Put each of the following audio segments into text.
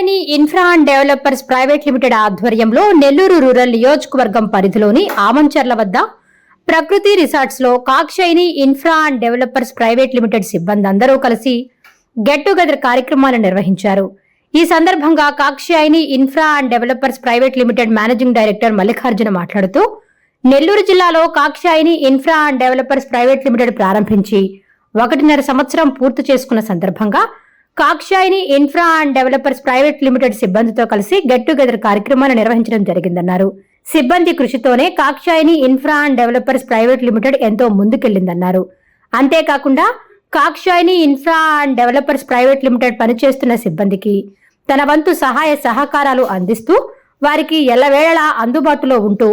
Kakshayini infra and developers private limited ఆధ్వర్యంలో Nellore rural నియోజకవర్గం పరిధిలోని ఆమంచర్ల వద్ద ప్రకృతి రిసార్ట్స్లో Kakshayini infra and developers private limited సిబ్బంది అందరూ కలిసి గెట్ టుగెదర్ కార్యక్రమాలు నిర్వహించారు. ఈ సందర్భంగా Kakshayini infra and developers private limited managing director Mallikarjuna మాట్లాడుతూ నెల్లూరు జిల్లాలో Kakshayini infra and developers private limited ప్రారంభించి ఒకటిన్నర సంవత్సరం పూర్తి చేసుకున్న సందర్భంగా Kakshayini infra and developers private limited సిబ్బందితో కలిసి గెట్ టుగెదర్ కార్యక్రమాన్ని నిర్వహించడం జరిగిందన్నారు. సిబ్బంది కృషితోనే Kakshayini infra and developers private limited ఎంతో ముందుకెళ్ళిందన్నారు అంతేకాకుండా Kakshayini infra and developers private limited పనిచేస్తున్న సిబ్బందికి తన వంతు సహాయ సహకారాలు అందిస్తూ వారికి ఎల్లవేళలా అందుబాటులో ఉంటూ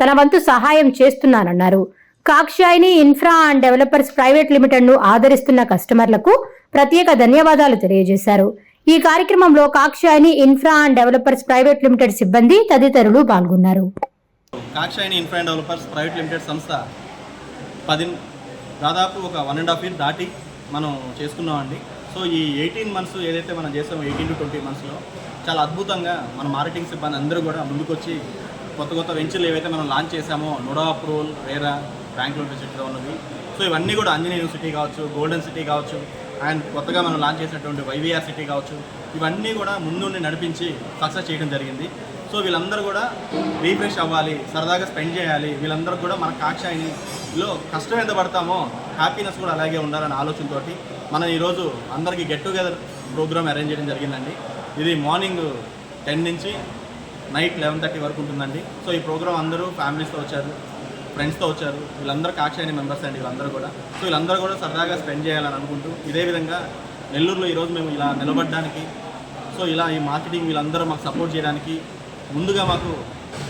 తన వంతు సహాయం చేస్తున్నానన్నారు. Kakshayini infra and developers private లిమిటెడ్ను ఆదరిస్తున్న కస్టమర్లకు ప్రత్యేక ధన్యవాదాలు తెలియజేశారు. ఈ కార్యక్రమంలో Kakshayini infra and developers private limited సిబ్బంది తదితరులు పాల్గొన్నారు. Kakshayini infra and developers private limited సంస్థ పది దాదాపు ఒక వన్ అండ్ హాఫ్ ఇయర్ దాటి మనం చేసుకున్నామండి. సో ఈ ఎయిటీన్ మంత్స్ ఏదైతే మనం చేసామో ఎయిటీన్ టు ట్వంటీ మంత్స్లో చాలా అద్భుతంగా మన మార్కెటింగ్ సిబ్బంది అందరూ కూడా ముందుకొచ్చి కొత్త కొత్త వెంచర్లు ఏవైతే మనం లాంచ్ చేసామో NUDA approval RERA bank loan ఫెసిలిటీలో ఉన్నవి. సో ఇవన్నీ కూడా అంజనీ యూనివర్సిటీ కావచ్చు గోల్డెన్ సిటీ కావచ్చు అండ్ కొత్తగా మనం లాంచ్ చేసినటువంటి వైవిఆర్ సిటీ కావచ్చు ఇవన్నీ కూడా ముందుండి నడిపించి సక్సెస్ చేయడం జరిగింది. సో వీళ్ళందరూ కూడా రీఫ్రెష్ అవ్వాలి సరదాగా స్పెండ్ చేయాలి. వీళ్ళందరూ కూడా మన కాక్షాయినిలో కష్టం ఎంత పడతామో హ్యాపీనెస్ కూడా అలాగే ఉండాలనే ఆలోచనతో మనం ఈరోజు అందరికీ గెట్ టుగెదర్ ప్రోగ్రామ్ అరేంజ్ చేయడం జరిగిందండి. ఇది మార్నింగ్ టెన్ నుంచి నైట్ లెవెన్ థర్టీ వరకు ఉంటుందండి. సో ఈ ప్రోగ్రామ్ అందరూ ఫ్యామిలీస్తో వచ్చారు. ఫ్రెండ్స్తో వచ్చారు. వీళ్ళందరూ కాక్షాయని మెంబర్స్ అండి వీళ్ళందరూ కూడా. సో వీళ్ళందరూ కూడా సరదాగా స్పెండ్ చేయాలని అనుకుంటూ ఇదే విధంగా నెల్లూరులో ఈరోజు మేము ఇలా నిలబడడానికి సో ఇలా ఈ మార్కెటింగ్ వీళ్ళందరూ మాకు సపోర్ట్ చేయడానికి ముందుగా మాకు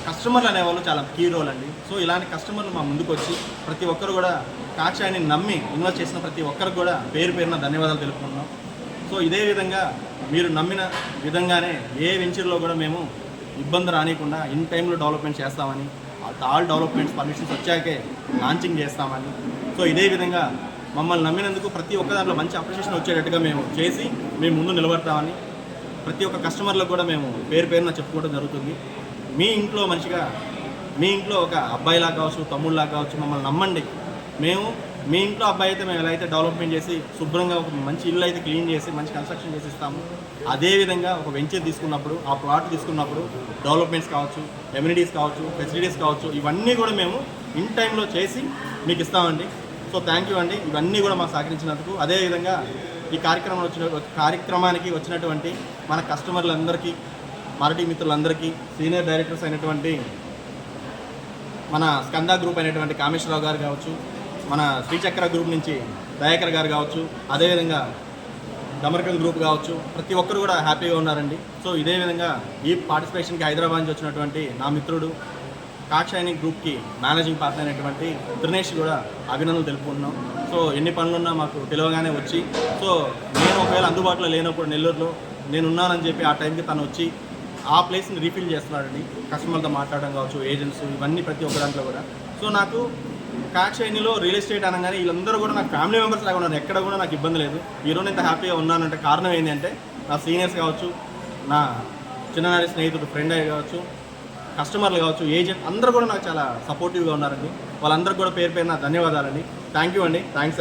కస్టమర్లు అనేవాళ్ళు చాలా కీ రోల్ అండి. సో ఇలాంటి కస్టమర్లు మా ముందుకు వచ్చి ప్రతి ఒక్కరు కూడా కాక్షాయని నమ్మి ఇన్వెస్ట్ చేసిన ప్రతి ఒక్కరికి కూడా పేరు పేరున ధన్యవాదాలు తెలుపుకుంటున్నాం. సో ఇదే విధంగా మీరు నమ్మిన విధంగానే ఏ వెంచర్లో కూడా మేము ఇబ్బంది రానియకుండా ఇన్ టైంలో డెవలప్మెంట్ చేస్తామని ఆల్ డెవలప్మెంట్స్ పర్మిషన్స్ వచ్చాకే లాంచింగ్ చేస్తామని. సో ఇదే విధంగా మమ్మల్ని నమ్మినందుకు ప్రతి ఒక్క దాంట్లో మంచి అప్రిషియేషన్ వచ్చేటట్టుగా మేము చేసి మేము ముందు నిలబడతామని ప్రతి ఒక్క కస్టమర్లకు కూడా మేము పేరు పేరున చెప్పుకోవడం జరుగుతుంది. మీ ఇంట్లో మంచిగా మీ ఇంట్లో ఒక అబ్బాయిలా కావచ్చు తమ్ముళ్ళలా కావచ్చు మమ్మల్ని నమ్మండి. మేము మీ ఇంట్లో అబ్బాయి అయితే మేము ఎలా అయితే డెవలప్మెంట్ చేసి శుభ్రంగా ఒక మంచి ఇల్లు అయితే క్లీన్ చేసి మంచి కన్స్ట్రక్షన్ చేసి ఇస్తాము అదేవిధంగా ఒక వెంచర్ తీసుకున్నప్పుడు ఆ ప్లాట్ తీసుకున్నప్పుడు డెవలప్మెంట్స్ కావచ్చు ఎమ్యూనిటీస్ కావచ్చు ఫెసిలిటీస్ కావచ్చు ఇవన్నీ కూడా మేము ఇన్ టైంలో చేసి మీకు ఇస్తామండి. సో థ్యాంక్ యూ అండి. ఇవన్నీ కూడా మాకు సహకరించినందుకు. అదేవిధంగా ఈ కార్యక్రమం వచ్చిన కార్యక్రమానికి వచ్చినటువంటి మన కస్టమర్లందరికీ మరటి మిత్రులందరికీ సీనియర్ డైరెక్టర్స్ అయినటువంటి మన స్కంద గ్రూప్ అయినటువంటి కామేశ్వరరావు గారు కావచ్చు మన శ్రీచక్ర గ్రూప్ నుంచి దయాకర్ గారు కావచ్చు అదేవిధంగా డమర్కం గ్రూప్ కావచ్చు ప్రతి ఒక్కరు కూడా హ్యాపీగా ఉన్నారండి. సో ఇదే విధంగా ఈ పార్టిసిపేషన్కి హైదరాబాద్ నుంచి వచ్చినటువంటి నా మిత్రుడు కాక్షాయని గ్రూప్కి మేనేజింగ్ పార్ట్నర్ అయినటువంటి త్రినేష్ కూడా అభినందనలు తెలుపుకుంటున్నాం. సో ఎన్ని పనులున్నా మాకు తెలియగానే వచ్చి సో నేను ఒకవేళ అందుబాటులో లేనప్పుడు నెల్లూరులో నేను ఉన్నానని చెప్పి ఆ టైంకి తను వచ్చి ఆ ప్లేస్ని రీఫిల్ చేస్తున్నాడండి. కస్టమర్తో మాట్లాడడం కావచ్చు ఏజెంట్స్ ఇవన్నీ ప్రతి ఒక్క దాంట్లో కూడా. సో నాకు కాక్షాయినిలో రియల్ ఎస్టేట్ అనగానే వీళ్ళందరూ కూడా నాకు ఫ్యామిలీ మెంబర్స్ లాగా ఉన్నారు. ఎక్కడ కూడా నాకు ఇబ్బంది లేదు. ఈరోజు ఇంత హ్యాపీగా ఉన్నానంటే కారణం ఏంటంటే నా సీనియర్స్ కావచ్చు నా చిన్ననాటి స్నేహితుడు ఫ్రెండ్ అయ్యి కావచ్చు కస్టమర్లు కావచ్చు ఏజెంట్ అందరూ కూడా నాకు చాలా సపోర్టివ్గా ఉన్నారండి. వాళ్ళందరికీ కూడా పేరు పేరున ధన్యవాదాలండి. థ్యాంక్ యూ అండి. థ్యాంక్స్